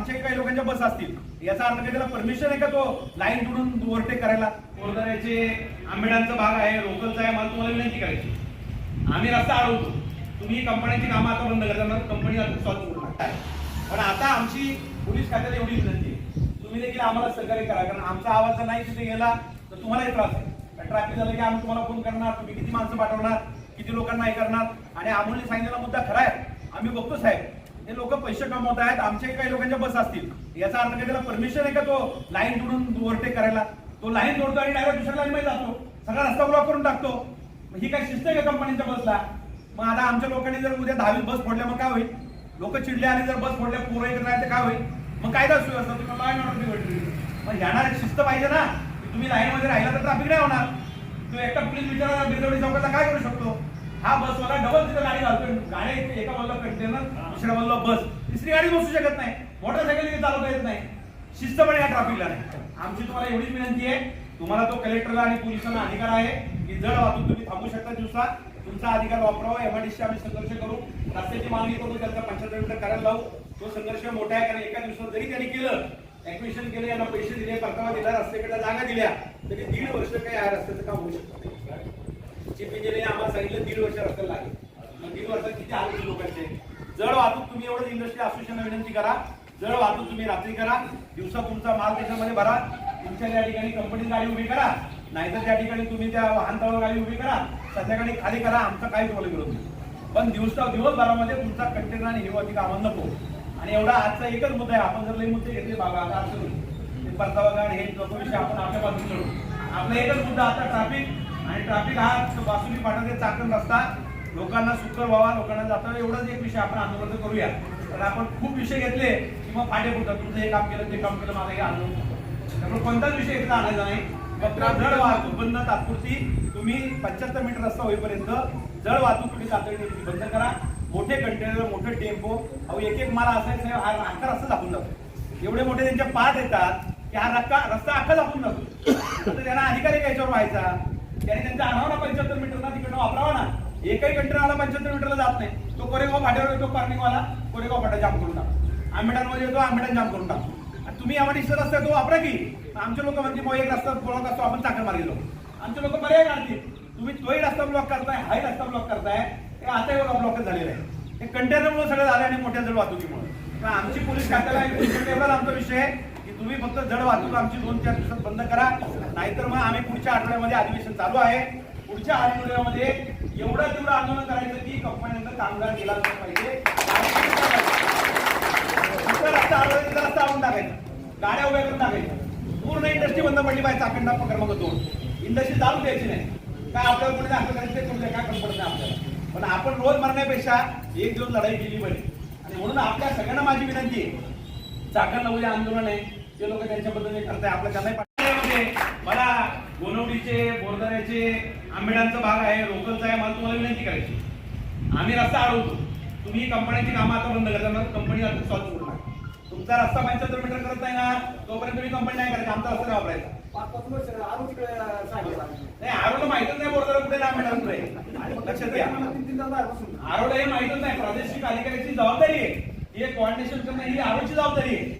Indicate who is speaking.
Speaker 1: आमच्याही काही लोकांच्या बस असतील. याचा अर्थ काय? त्याला परमिशन आहे का तो लाईन तोडून ओव्हरटेक करायला? कोरदऱ्याचे आंबेडांचा भाग आहे लोकलचा आहे मला तुम्हाला विनंती करायची आम्ही रस्ता अडवतो. तुम्ही कंपन्यांची कामं आता बंद करणार कंपनी आता स्वतः पण आता आमची पोलीस खात्याला एवढी विनंती आहे. तुम्ही देखील आम्हाला सहकार्य करा कारण आमचा आवाज जर नाही तिथे गेला तर तुम्हालाही त्रास आहे. ट्रॅफिक झालं की आम्ही तुम्हाला फोन करणार तुम्ही किती माणसं पाठवणार किती लोकांना हे करणार. आणि अमोलने सांगितलेला मुद्दा खरा आहे. आम्ही बघतो साहेब. हे लोक पैसे कमवत आहेत आमच्याही काही लोकांच्या बस असतील. याचा अर्थ काय त्याला परमिशन आहे का तो लाईन तोडून ओव्हरटेक करायला? तो लाईन तोडतो आणि डायरेक्ट दुसऱ्या लाईन मध्ये जातो. सगळा रस्ता ब्लॉक करून टाकतो. ही काय शिस्त आहे का कंपनीच्या बसला मग आता आमच्या लोकांनी जर उद्या दहावीत बस फोडल्या मग काय होईल? लोक चिडले आणि जर बस फोडल्या पोरं एकत्र नाही तर काय होईल? मग कायदा सुव्यवस्था तुम्ही लाईन ऑर्डर बिघडली. मग ह्यांना शिस्त पाहिजे ना तुम्ही लाईन मध्ये राहिला तर ट्रॅफिक नाही होणार. तो एकटा पोलीस विचारा बिरदवडी चौकाचा काय करू शकतो? हा बसवाला डबल तिथं गाडी घालतोय. गाडी इथे एका बाजूला कंटेनर दुसऱ्या बाजूला बस. तिसरी गाडी बसू शकत नाही. मोटरसायकल चालवता येत नाही. शिस्त पण या ट्रॅफिकला नाही. आमची तुम्हाला एवढीच विनंती आहे. तुम्हाला तो कलेक्टरला आणि पोलिसांना अधिकार आहे की जड वाहतूक तुम्ही थांबू शकता दिवसा तुमचा अधिकार वापरावा. एमआयडीसी आम्ही संघर्ष करू. रस्त्याची मागणी करू. त्यांचा मीटर करायला लावू. तो संघर्ष मोठा आहे. कारण एका दिवसात जरी त्यांनी केलं ऍडमिशन केलं यांना पैसे दिले परतावा दिला रस्त्याकडे जागा दिल्या तरी दीड वर्ष काही या रस्त्याचं काम होऊ शकत नाही. सांगितलं दीड वर्ष रस्त्याला लागेल. मग दीड वर्षात किती हाल होतील लोकांचे? जड वाहतूक तुम्ही एवढं इंडस्ट्री असोसिएशनला विनंती करा. जड वाहतूक तुम्ही रात्री करा. दिवसा तुमचा माल त्याच्यामध्ये भरा. तुमच्या त्या ठिकाणी कंपनी गाडी उभी करा. नाहीतर त्या ठिकाणी तुम्ही त्या वाहनतळावर गाडी उभी करा. संध्याकाळी खाली करा. आमचा काही प्रॉब्लेम विरोध नाही. पण दिवसा दिवसभरामध्ये तुमचा कंटेनर आणि हिरवती कामं नको. आणि एवढा आजचा एकच मुद्दा आहे. आपण जर लई मुद्दे घेतले बाबा आता असं परतावा गाड हे विषय आपण आपल्या बाजूने आपला एकच मुद्दा आता ट्रॅफिक आणि ट्रॅफिक हा वासुली पाठाचे चाकण रस्ता लोकांना सुकर व्हावा लोकांना जाता एवढाच एक विषय आपण आंदोलन करूया. तर आपण खूप विषय घेतले की मग फाटे फुटतात. तुमचं हे काम केलं ते काम केलं माझं हे आंदोलन. त्यामुळे कोणताच विषय एकदा आणायचा नाही. फक्त जड वाहतूक बंद तात्पुरती तुम्ही पंच्याहत्तर मीटर रस्ता होईपर्यंत जड वाहतूक तुम्ही तातडीने बंद करा. मोठे कंटेनर मोठे टेम्पो अहो एक एक मला असायचं हा अख्खा रस्ता दाखवून जातो. एवढे मोठे त्यांचे पाठ येतात की हा रस्ता रस्ता अख्खा दाखवून जातो. तर त्यांना अधिकारी याच्यावर व्हायचा त्याने त्यांचा आणावा ना पंच्याहत्तर मीटरना तिकडनं वापरावा ना. एकही कंटेनर आला पंच्याहत्तर मीटरला जात नाही. तो कोरेगाव फाट्यावर येतो पार्निंगवाला कोरेगाव फाटा जाम करून टाकतो. आंबेडांमध्ये येतो आंबेडान जाम करून टाकतो. आणि तुम्ही आम्हाला इष्ट रस्ता तो वापरा की. आमचे लोक म्हणते मग एक रस्ता ब्लॉक असतो आपण चाकर मारलेलो आमचे लोक पर्याय काढतील. तुम्ही तोही रस्ता ब्लॉक करताय हाही रस्ता ब्लॉक करताय. हे आता एवढा ब्लॉक झालेला आहे. हे कंटेनरमुळे सगळं झालं आणि मोठ्या जड वाहतुकीमुळे. आमची पोलीस खात्याला एवढाच आमचा विषय आहे. तुम्ही फक्त जड वाहतूक आमची दोन चार दिवसात बंद करा. नाहीतर मग आम्ही पुढच्या आठवड्यामध्ये अधिवेशन चालू आहे. पुढच्या आठवड्यामध्ये एवढं तेवढं आंदोलन करायचं की कंपन्यांचा कामगार गेला पाहिजे. रस्ता रस्ता आणून टाकायचा. गाड्या उभ्या करून टाकायच्या. पूर्ण इंडस्ट्री बंद पडली पाहिजे चाकंडा क्रमांक दोन. इंडस्ट्री चालू द्यायची नाही. काय आपल्याला कोणी दाखल करायचं ते काय कंपनी नाही आपल्याला पण आपण रोज मरण्यापेक्षा एक दिवस लढाई केली पाहिजे. आणि म्हणून आपल्या सगळ्यांना माझी विनंती आहे. चाकण उद्या आंदोलन आहे. ते लोक त्यांच्या पद्धतीने करताय आपलं त्यांनाही मला गोनवडीचे बोरदऱ्याचे आंबेडांचा भाग आहे लोकलचा आहे मला तुम्हाला विनंती करायची. आम्ही रस्ता अडवतो. तुम्ही कंपन्यांची कामं आता बंद करता कंपनी आता स्वतः उघडणार तुमचा रस्ता पंच्याहत्तर मीटर करत नाही ना तोपर्यंत तुम्ही कंपनी नाही करायची आमचा रस्ता वापरायचा नाही आरोला माहितच नाही बोरदरा कुठे ना कुठे लक्षात घ्या. आरोला हे माहितच नाही प्रादेशिक अधिकाऱ्याची जबाबदारी आहे. ही कॉर्डिनेशन करणं ही आरोची जबाबदारी आहे.